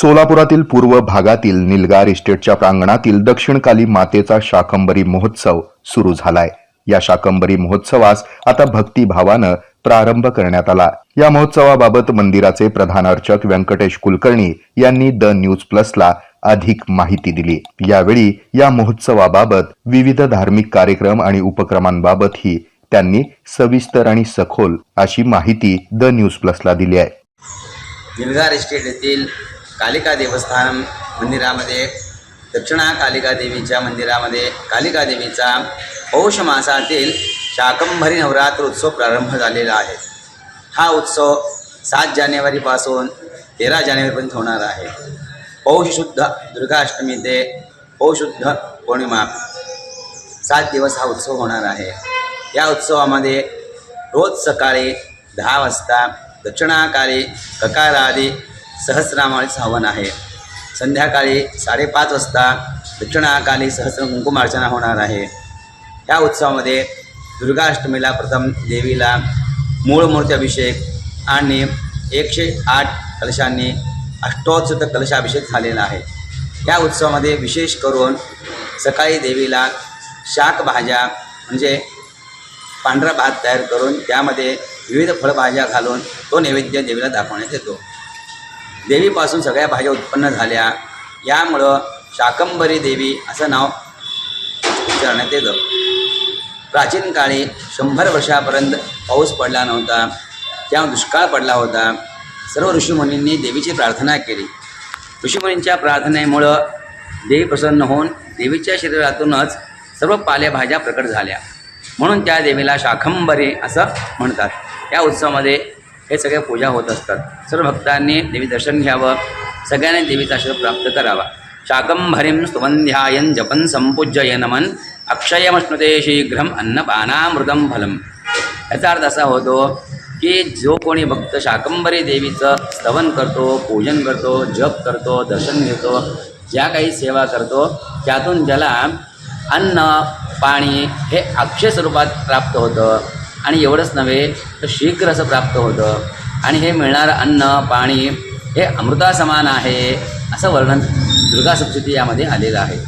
सोलापुरातील पूर्व भागातील निलगार इस्टेटच्या प्रांगणातील दक्षिणकाली मातेचा शाकंबरी महोत्सव सुरू झालाय. या शाकंबरी महोत्सवास आता भक्तिभावानं प्रारंभ करण्यात आला. या महोत्सवाबाबत मंदिराचे प्रधान अर्चक व्यंकटेश कुलकर्णी यांनी द न्यूज प्लसला अधिक माहिती दिली. यावेळी या महोत्सवाबाबत विविध धार्मिक कार्यक्रम आणि उपक्रमांबाबतही त्यांनी सविस्तर आणि सखोल अशी माहिती द न्यूज प्लसला दिली आहे. निलगार इस्टेट येथील कालिका देवस्थान मंदिरामध्ये दक्षिणा कालिका देवीच्या मंदिरामध्ये कालिका देवीचा पौष मासातील शाकंभरी नवरात्र उत्सव प्रारंभ झालेला आहे. हा उत्सव सात जानेवारीपासून तेरा जानेवारीपर्यंत होणार आहे. पौषशुद्ध दुर्गाष्टमी ते पौशुद्ध पौर्णिमा सात दिवस हा उत्सव होणार आहे. या उत्सवामध्ये रोज सकाळी दहा वाजता दक्षिणाकाळी ककारादी सहस्रनामावळीचं हवन आहे. संध्याकाळी साडेपाच वाजता दक्षिणाकाली सहस्र कुंकुमार्चना होणार आहे. या उत्सवामध्ये दुर्गाष्टमीला प्रथम देवीला मूळ मूर्ती अभिषेक आणि एकशे आठ कलशांनी अष्टोत्सुत कलशाभिषेक झालेला आहे. या उत्सवामध्ये विशेष करून सकाळी देवीला शाकभाज्या म्हणजे पांढरा भात तयार करून त्यामध्ये विविध फळभाज्या घालून तो नैवेद्य देवीला दाखवण्यात येतो. देवीपासून सगळ्या भाज्या उत्पन्न झाल्या. यामुळं शाकंबरी देवी असं नाव विचारण्यात येतं. प्राचीन काळी शंभर वर्षापर्यंत पाऊस पडला नव्हता. तेव्हा दुष्काळ पडला होता. सर्व ऋषीमुनींनी देवीची प्रार्थना केली. ऋषीमुनींच्या प्रार्थनेमुळं देवी प्रसन्न होऊन देवीच्या शरीरातूनच सर्व पालेभाज्या प्रकट झाल्या. म्हणून त्या देवीला शाखंबरी असं म्हणतात. या उत्सवामध्ये हे सगळ्या पूजा होत असतात. सर्व भक्तांनी देवी दर्शन घ्यावं. सगळ्यांनी देवीचा आशीर्वाद प्राप्त करावा. शाकंभरीं स्तुवंध्यायन जपन संपूज्य नमन. अक्षयमश्नुते शीघ्रम अन्नपानामृतम फलम. याचा अर्थ असा होतो की जो कोणी भक्त शाकंभरी देवीचं स्तवन करतो पूजन करतो जप करतो दर्शन घेतो ज्या काही सेवा करतो त्यातून त्याला अन्न पाणी हे अक्षय स्वरूपात प्राप्त होतं. आणि एवढंच नव्हे तर शीघ्र असं प्राप्त होतं. आणि हे मिळणारं अन्न पाणी हे अमृतासमान आहे असं वर्णन दुर्गा सप्तशती यामध्ये आलेलं आहे.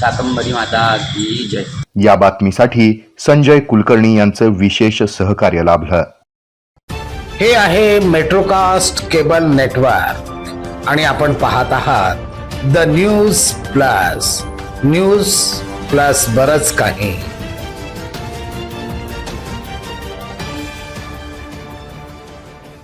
शाकंभरी माता की जय. या बातमीसाठी संजय कुलकर्णी यांचं विशेष सहकार्य लाभलं हे आहे मेट्रोकास्ट केबल नेटवर्क आणि आपण पाहत आहात the news plus news plus बरच काही.